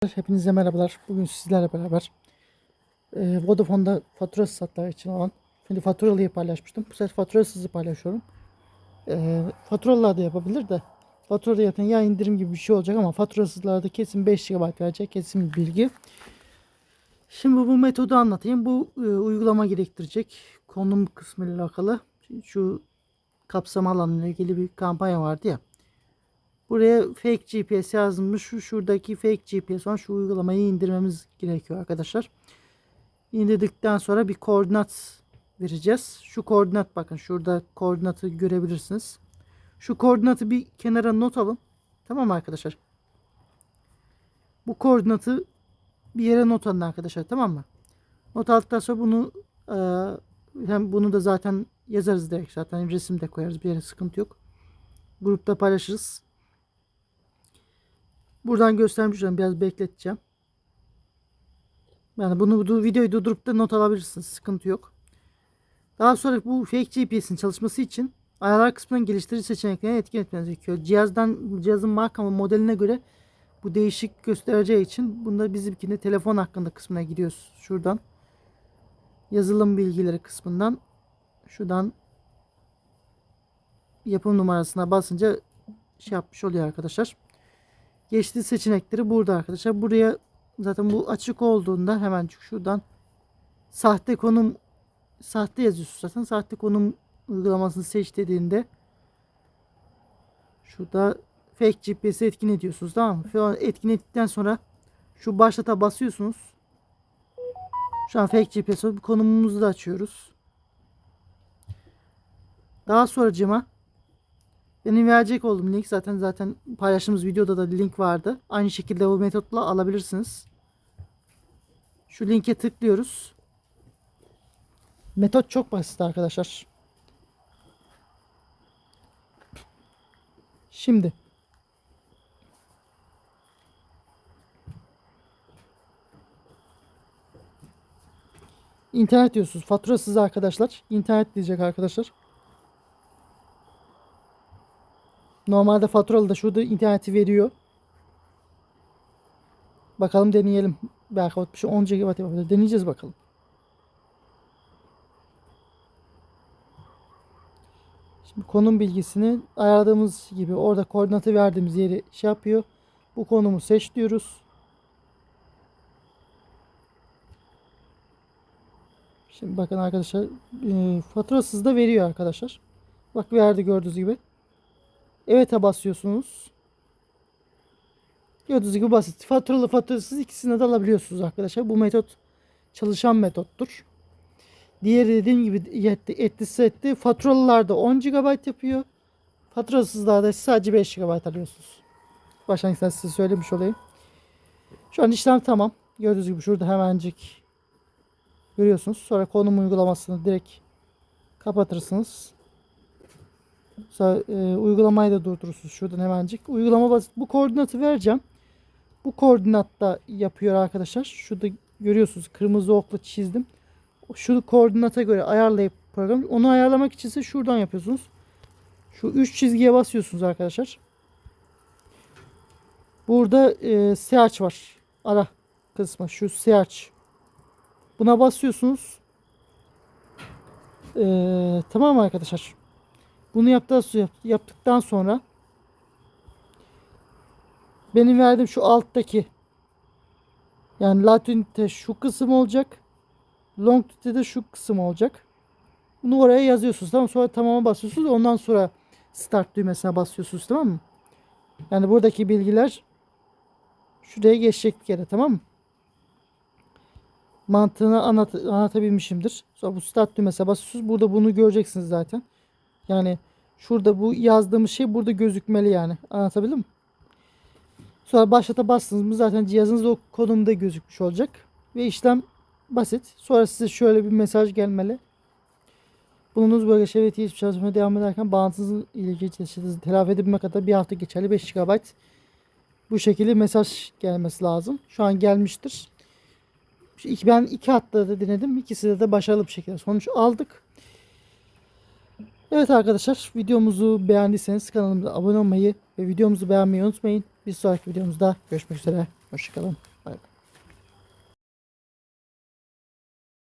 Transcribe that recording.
Hepinize merhabalar. Bugün sizlerle beraber e, Vodafone'da faturasız satlar için olan şimdi faturalıyı paylaşmıştım. Bu sefer faturasızı paylaşıyorum. E, faturalılar da yapabilir de faturalı yapan ya indirim gibi bir şey olacak ama faturasızlarda kesin 5 GB verecek kesin bir bilgi. Şimdi bu metodu anlatayım. Bu e, uygulama gerektirecek konum kısmı ile alakalı. Şu kapsama alanıyla ilgili bir kampanya vardı ya. Buraya fake GPS yazılmış. Şu şuradaki fake GPS olan şu uygulamayı indirmemiz gerekiyor arkadaşlar. İndirdikten sonra bir koordinat vereceğiz. Şu koordinat bakın şurada koordinatı görebilirsiniz. Şu koordinatı bir kenara not alın. Tamam mı arkadaşlar? Bu koordinatı bir yere not alın arkadaşlar tamam mı? Not aldıktan sonra bunu e, hem bunu da zaten yazarız direkt zaten resim de koyarız bir yere sıkıntı yok. Grupta paylaşırız. Buradan göstermiş olayım. Biraz bekleteceğim. Yani bunu bu videoyu durdurup da not alabilirsiniz. Sıkıntı yok. Daha sonra bu fake GPS'in çalışması için ayarlar kısmından geliştirici seçeneklerini etkin etmeniz gerekiyor. Cihazdan cihazın marka ve modeline göre bu değişik göstereceği için bunda bizimkinde telefon hakkında kısmına gidiyoruz. Şuradan yazılım bilgileri kısmından şuradan yapım numarasına basınca şey yapmış oluyor arkadaşlar. Geçti seçenekleri burada arkadaşlar. Buraya zaten bu açık olduğunda hemen şuradan sahte konum sahte yazıyorsun zaten. Sahte konum uygulamasını seç dediğinde şurada fake GPS'i etkin ediyorsunuz tamam mı? Etkin ettikten sonra şu başlata basıyorsunuz. Şu an fake GPS konumumuzu da açıyoruz. Daha sonracıma benim verecek olduğum link zaten zaten paylaştığımız videoda da link vardı. Aynı şekilde bu metotla alabilirsiniz. Şu linke tıklıyoruz. Metot çok basit arkadaşlar. Şimdi İnternet diyorsunuz. Faturasız arkadaşlar. İnternet diyecek arkadaşlar. Normalde faturalı da şurada interneti veriyor. Bakalım deneyelim. Belki bir şey 10 GB yapabilir. Deneyeceğiz bakalım. Şimdi konum bilgisini ayarladığımız gibi orada koordinatı verdiğimiz yeri şey yapıyor. Bu konumu seç diyoruz. Şimdi bakın arkadaşlar e, faturasız da veriyor arkadaşlar. Bak verdi gördüğünüz gibi. Evet'e basıyorsunuz. Gördüğünüz gibi basit. Faturalı faturasız ikisini de alabiliyorsunuz arkadaşlar. Bu metot çalışan metottur. Diğeri dediğim gibi yetti, etti etti. Faturalılarda 10 GB yapıyor. Faturasızlarda sadece 5 GB alıyorsunuz. Başlangıçta size söylemiş olayım. Şu an işlem tamam. Gördüğünüz gibi şurada hemencik görüyorsunuz. Sonra konum uygulamasını direkt kapatırsınız. E, uygulamayı da durdurursunuz şuradan hemencik. Uygulama basit. Bu koordinatı vereceğim. Bu koordinatta yapıyor arkadaşlar. Şurada görüyorsunuz kırmızı okla çizdim. Şu koordinata göre ayarlayıp program. Onu ayarlamak için ise şuradan yapıyorsunuz. Şu üç çizgiye basıyorsunuz arkadaşlar. Burada e, search var. Ara kısmı. Şu search. Buna basıyorsunuz. E, tamam arkadaşlar? Bunu yaptıktan sonra benim verdiğim şu alttaki yani latitude şu kısım olacak. Longitude de şu kısım olacak. Bunu oraya yazıyorsunuz tamam Sonra tamama basıyorsunuz. Ondan sonra start düğmesine basıyorsunuz tamam mı? Yani buradaki bilgiler şuraya geçecek kere tamam mı? Mantığını anlat anlatabilmişimdir. Sonra bu start düğmesine basıyorsunuz. Burada bunu göreceksiniz zaten. Yani şurada bu yazdığımız şey burada gözükmeli yani. Anlatabildim mi? Sonra başlata bastınız mı zaten cihazınız o konumda gözükmüş olacak. Ve işlem basit. Sonra size şöyle bir mesaj gelmeli. Bulunduğunuz bölge şebeke hiçbir çalışmaya devam ederken bağlantınızın ilgili çeşitinizi telafi edebilmek kadar bir hafta geçerli 5 GB bu şekilde mesaj gelmesi lazım. Şu an gelmiştir. Ben iki hatta da denedim. İkisi de başarılı bir şekilde sonuç aldık. Evet arkadaşlar videomuzu beğendiyseniz kanalımıza abone olmayı ve videomuzu beğenmeyi unutmayın. Bir sonraki videomuzda görüşmek üzere. Hoşçakalın.